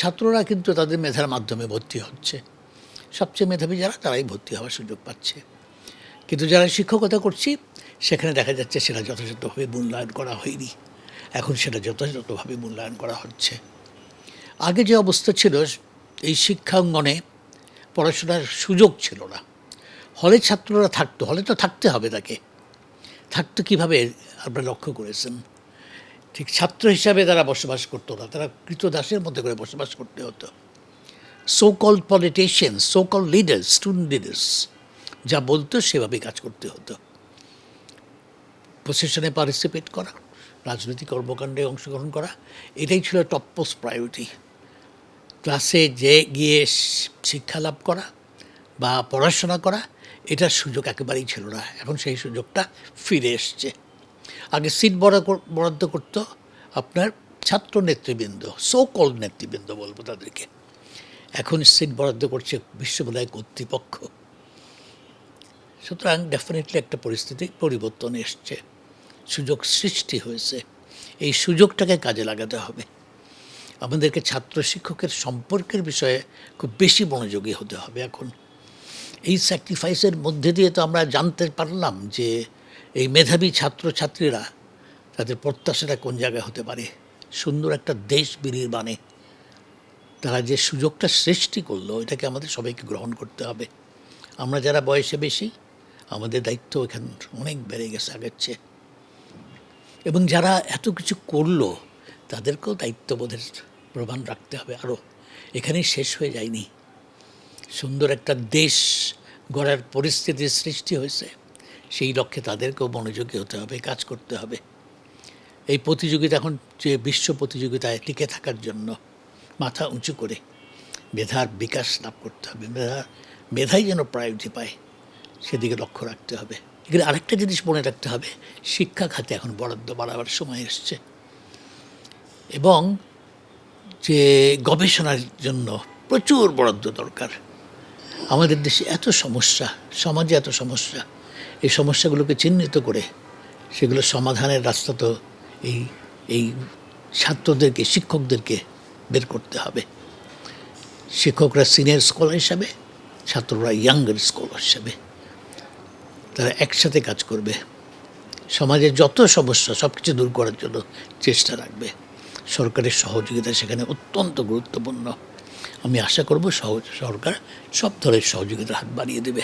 ছাত্ররা কিন্তু তাদের মেধার মাধ্যমে ভর্তি হচ্ছে। সবচেয়ে মেধাবী যারা, তারাই ভর্তি হওয়ার সুযোগ পাচ্ছে। কিন্তু যারা শিক্ষকতা করছি, সেখানে দেখা যাচ্ছে সেটা যথাযথভাবে মূল্যায়ন করা হয়নি। এখন সেটা যথাযথভাবে মূল্যায়ন করা হচ্ছে। আগে যে অবস্থা ছিল, এই শিক্ষাঙ্গনে পড়াশোনার সুযোগ ছিল না। হলে ছাত্ররা থাকতো, হলে তো থাকতে হবে তাকে। থাকতো কীভাবে আপনারা লক্ষ্য করেছেন? ঠিক ছাত্র হিসাবে তারা বসবাস করতো না। তারা কৃতদাসের মধ্যে করে বসবাস করতে হতো। So called politician so called leaders student leaders যা বলতো সেভাবে কাজ করতে হতো। প্রসেশনে পার্টিসিপেট করা, রাজনৈতিক কর্মকাণ্ডে অংশগ্রহণ করা, এটাই ছিল টপ পোস্ট প্রায়োরিটি ক্লাসে যে গিয়ে শিক্ষা লাভ করা বা পড়াশোনা করা, এটার সুযোগ একেবারেই ছিল না। এখন সেই সুযোগটা ফিরে এসছে। আগে সিট বরাদ্দ কর- করত আপনার ছাত্র নেতৃবৃন্দ সো কল নেতৃবৃন্দ বলব তাদেরকে। এখন সিট বরাদ্দ করছে বিশ্ববিদ্যালয় কর্তৃপক্ষ। সুতরাং ডেফিনেটলি একটা পরিস্থিতি পরিবর্তন এসছে। সুযোগ সৃষ্টি হয়েছে। এই সুযোগটাকে কাজে লাগাতে হবে। আমাদেরকে ছাত্র শিক্ষকের সম্পর্কের বিষয়ে খুব বেশি মনোযোগী হতে হবে এখন। এই স্যাক্রিফাইসের মধ্যে দিয়ে তো আমরা জানতে পারলাম যে এই মেধাবী ছাত্রছাত্রীরা তাদের প্রত্যাশাটা কোন জায়গায় হতে পারে? সুন্দর একটা দেশ বিনির্মাণে তারা যে সুযোগটা সৃষ্টি করল, এটাকে আমাদের সবাইকে গ্রহণ করতে হবে। আমরা যারা বয়সে বেশি, আমাদের দায়িত্ব এখান অনেক বেড়ে গেছে আগের চেয়ে এবং যারা এত কিছু করল, তাদেরকেও দায়িত্ববোধের প্রমাণ রাখতে হবে আরও এখানেই শেষ হয়ে যায়নি। সুন্দর একটা দেশ গড়ার পরিস্থিতির সৃষ্টি হয়েছে। সেই লক্ষ্যে তাদেরকেও মনোযোগী হতে হবে, কাজ করতে হবে। এই প্রতিযোগিতা এখন যে বিশ্ব প্রতিযোগিতায় টিকে থাকার জন্য মাথা উঁচু করে মেধার বিকাশ লাভ করতে হবে, মেধা, মেধাই যেন প্রায়োরিটি পায়, সেদিকে লক্ষ্য রাখতে হবে। এখানে আরেকটা জিনিস মনে রাখতে হবে, শিক্ষা খাতে এখন বরাদ্দ বাড়াবার সময় এসছে। এবং যে গবেষণার জন্য প্রচুর বরাদ্দ দরকার। আমাদের দেশে এত সমস্যা, সমাজে এত সমস্যা। এই সমস্যাগুলোকে চিহ্নিত করে সেগুলো সমাধানের রাস্তা তো এই এই ছাত্রদেরকে, শিক্ষকদেরকে বের করতে হবে। শিক্ষকরা সিনিয়র স্কলার হিসাবে, ছাত্ররা ইয়াঙ্গার স্কলার হিসাবে। তারা একসাথে কাজ করবে। সমাজের যত সমস্যা সব কিছু দূর করার জন্য চেষ্টা রাখবে। সরকারের সহযোগিতা সেখানে অত্যন্ত গুরুত্বপূর্ণ। আমি আশা করব সহ সরকার সব ধরনের সহযোগিতার হাত বাড়িয়ে দেবে।